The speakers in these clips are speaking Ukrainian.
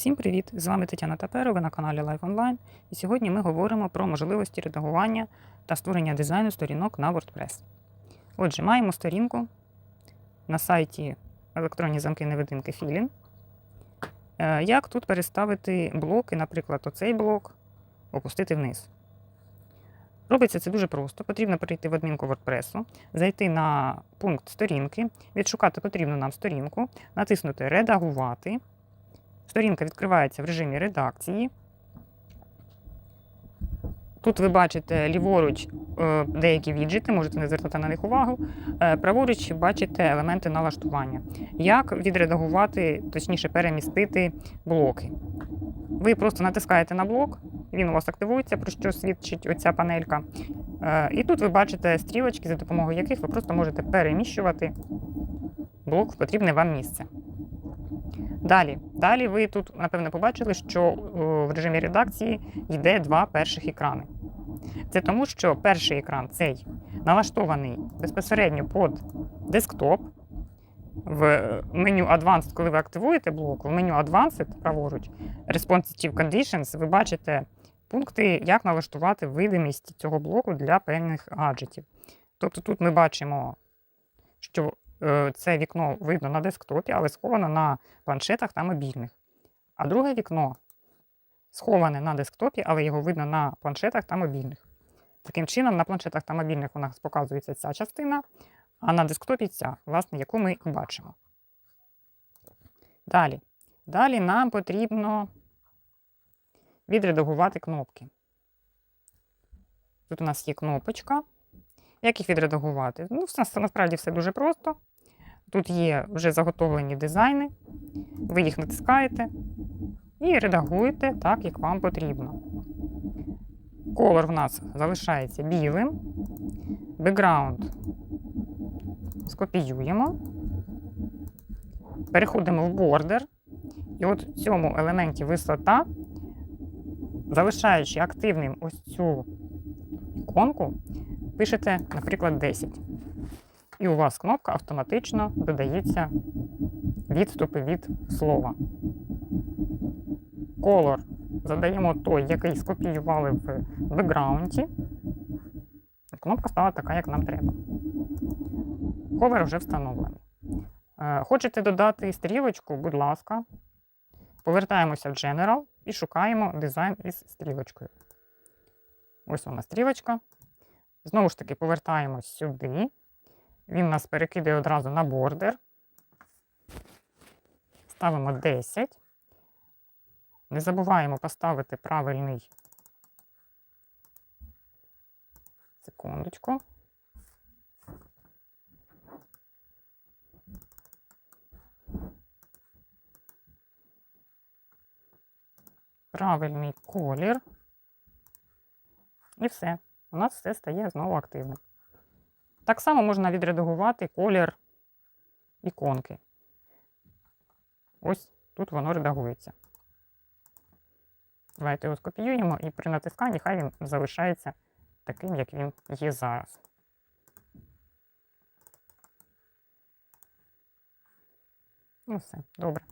Всім привіт! З вами Тетяна Таперо, ви на каналі Life Online. І сьогодні ми говоримо про можливості редагування та створення дизайну сторінок на WordPress. Отже, маємо сторінку на сайті електронні замки невидимки Філін. Е, Як тут переставити блоки, наприклад, оцей блок опустити вниз. Робиться це дуже просто. Потрібно перейти в адмінку WordPress, зайти на пункт сторінки, відшукати потрібну нам сторінку, натиснути Редагувати. Сторінка відкривається в режимі редакції. Тут ви бачите ліворуч е, деякі віджити, можете не звертати на них увагу. Е, Праворуч бачите елементи налаштування. Як відредагувати, точніше перемістити блоки. Ви просто натискаєте на блок, він у вас активується, про що свідчить оця панелька. Е, І тут ви бачите стрілочки, за допомогою яких ви просто можете переміщувати блок в потрібне вам місце. Далі, далі ви тут, напевно, побачили, що в режимі редакції йде два перших екрани. Це тому, що перший екран цей налаштований безпосередньо під десктоп. В меню Advanced, коли ви активуєте блок, в меню Advanced праворуч Responsive Conditions, ви бачите пункти, як налаштувати видимість цього блоку для певних гаджетів. Тобто тут ми бачимо, що е, це вікно видно на десктопі, але сховано на планшетах та мобільних. А друге вікно сховане на десктопі, але його видно на планшетах та мобільних. Таким чином, на планшетах та мобільних у нас показується ця частина, а на десктопі ця, власне, яку ми і бачимо. Далі. Далі нам потрібно відредагувати кнопки. Тут у нас є кнопочка. Як їх відредагувати? Ну, насправді все дуже просто. Тут є вже заготовлені дизайни, ви їх натискаєте і редагуєте так, як вам потрібно. Колор в нас залишається білим. Бекграунд скопіюємо. Переходимо в бордер. І от в цьому елементі висота, залишаючи активним ось цю іконку, пишете, наприклад, 10. І у вас кнопка автоматично додається відступи від слова. Колор задаємо той, який скопіювали в бекграунді. Кнопка стала така, як нам треба. Колор вже встановлений. Е, Хочете додати стрілочку, будь ласка. Повертаємося в General і шукаємо дизайн із стрілочкою. Ось вона стрілочка. Знову ж таки, повертаємось сюди. Він нас перекидає одразу на бордер. Ставимо 10. Не забуваємо поставити правильний. Секундочку. Правильний колір. І все. У нас все стає знову активним. Так само можна відредагувати колір іконки. Ось тут воно редагується. Давайте його скопіюємо і при натисканні хай він залишається таким, як він є зараз. Ну все, добре.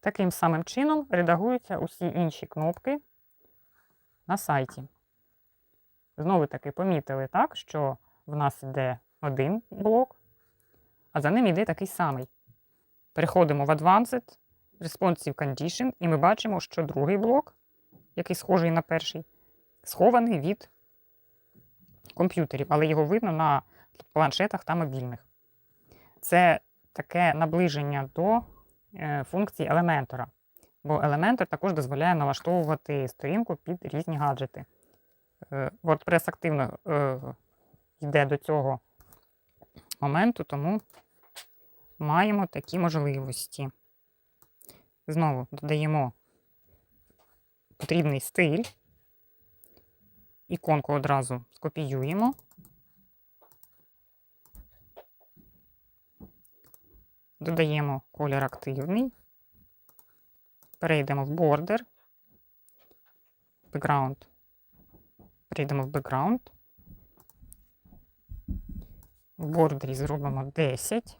Таким самим чином редагуються усі інші кнопки на сайті. Знову таки помітили так, що в нас йде один блок, а за ним йде такий самий. Переходимо в Advanced, Responsive Condition, і ми бачимо, що другий блок, який схожий на перший, схований від комп'ютерів, але його видно на планшетах та мобільних. Це таке наближення до е, функції елементора. Бо елементор також дозволяє налаштовувати сторінку під різні гаджети. Е, WordPress активно е, йде до цього моменту, тому маємо такі можливості. Знову додаємо потрібний стиль. Іконку одразу скопіюємо. Додаємо колір активний. Перейдемо в бордер. Background. Перейдемо в background. В бордері зробимо 10.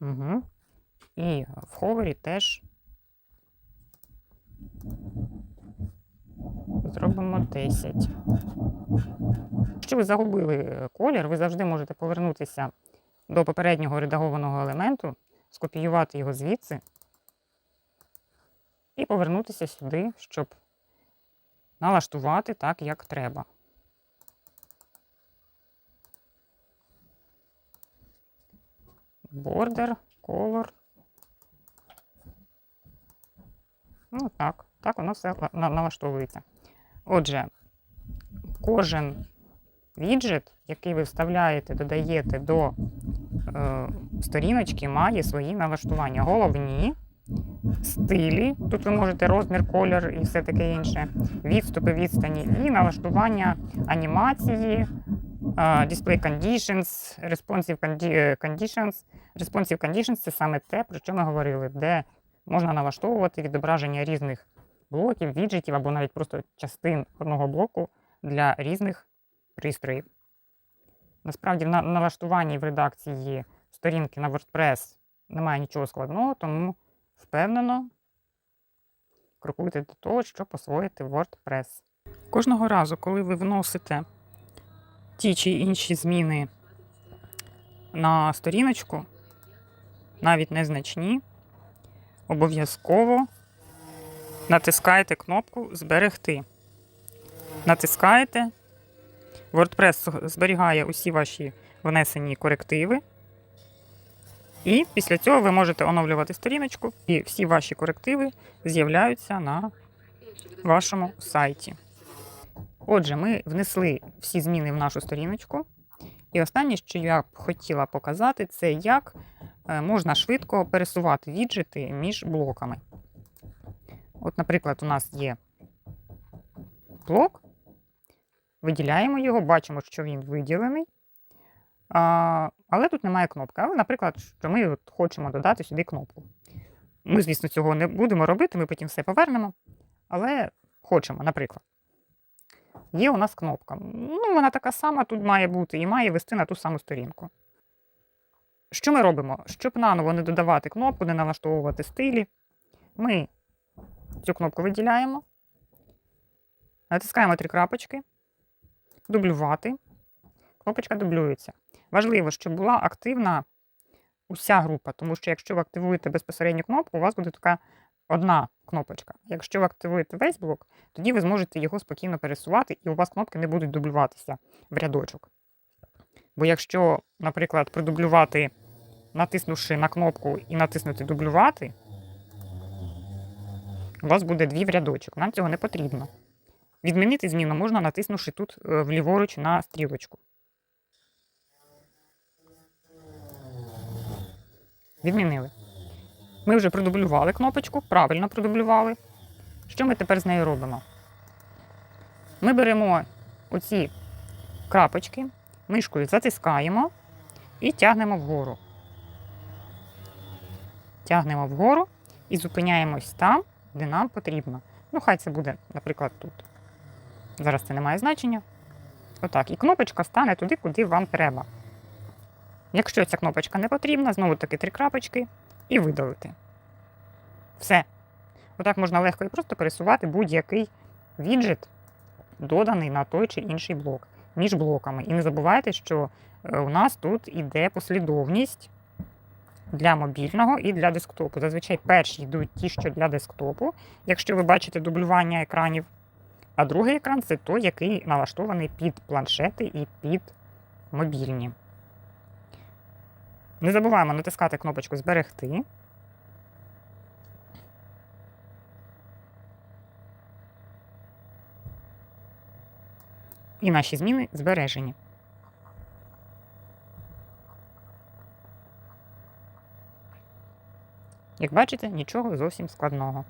Угу. І в ховері теж зробимо 10. Якщо ви загубили колір, ви завжди можете повернутися до попереднього редагованого елементу, скопіювати його звідси і повернутися сюди, щоб налаштувати так, як треба. Border, color. Ну так, так воно все налаштовується. Отже, кожен віджит, який ви вставляєте, додаєте до е, сторіночки, має свої налаштування. Головні, стилі, тут ви можете розмір, колір і все таке інше, відступи, відстані, і налаштування анімації, е, display conditions, responsive е, conditions. Responsive conditions це саме те, про що ми говорили, де можна налаштовувати відображення різних блоків, віджитів або навіть просто частин одного блоку для різних пристроїв. Насправді, на- налаштуванні в редакції сторінки на WordPress немає нічого складного, тому впевнено крокуйте до того, щоб освоїти WordPress. Кожного разу, коли ви вносите ті чи інші зміни на сторіночку, навіть незначні, обов'язково натискаєте кнопку Зберегти. Натискаєте. WordPress зберігає усі ваші внесені корективи. І після цього ви можете оновлювати сторіночку, і всі ваші корективи з'являються на вашому сайті. Отже, ми внесли всі зміни в нашу сторіночку. І останнє, що я б хотіла показати, це як можна швидко пересувати віджити між блоками. От, наприклад, у нас є блок, виділяємо його, бачимо, що він виділений. А, але тут немає кнопки. Але, наприклад, що ми от хочемо додати сюди кнопку. Ми, звісно, цього не будемо робити, ми потім все повернемо. Але хочемо, наприклад. Є у нас кнопка. Ну, вона така сама тут має бути і має вести на ту саму сторінку. Що ми робимо? Щоб наново не додавати кнопку, не налаштовувати стилі, ми цю кнопку виділяємо, натискаємо три крапочки, дублювати. Кнопочка дублюється. Важливо, щоб була активна уся група, тому що якщо ви активуєте безпосередню кнопку, у вас буде така одна кнопочка. Якщо ви активуєте весь блок, тоді ви зможете його спокійно пересувати, і у вас кнопки не будуть дублюватися в рядочок. Бо якщо, наприклад, продублювати, натиснувши на кнопку і натиснути дублювати, у вас буде дві в рядочок. Нам цього не потрібно. Відмінити зміну можна, натиснувши тут е, вліворуч на стрілочку. Відмінили. Ми вже продублювали кнопочку, правильно продублювали. Що ми тепер з нею робимо? Ми беремо оці крапочки, мишкою затискаємо і тягнемо вгору. Тягнемо вгору і зупиняємось там, де нам потрібно. Ну, хай це буде, наприклад, тут. Зараз це не має значення. Отак. І кнопочка стане туди, куди вам треба. Якщо ця кнопочка не потрібна, знову таки три крапочки і видалити. Все. Отак можна легко і просто пересувати будь-який віджит, доданий на той чи інший блок між блоками. І не забувайте, що е, у нас тут іде послідовність для мобільного і для десктопу. Зазвичай перші йдуть ті, що для десктопу, якщо ви бачите дублювання екранів. А другий екран це той, який налаштований під планшети і під мобільні. Не забуваємо натискати кнопочку Зберегти. І наші зміни збережені. Як бачите, нічого зовсім складного.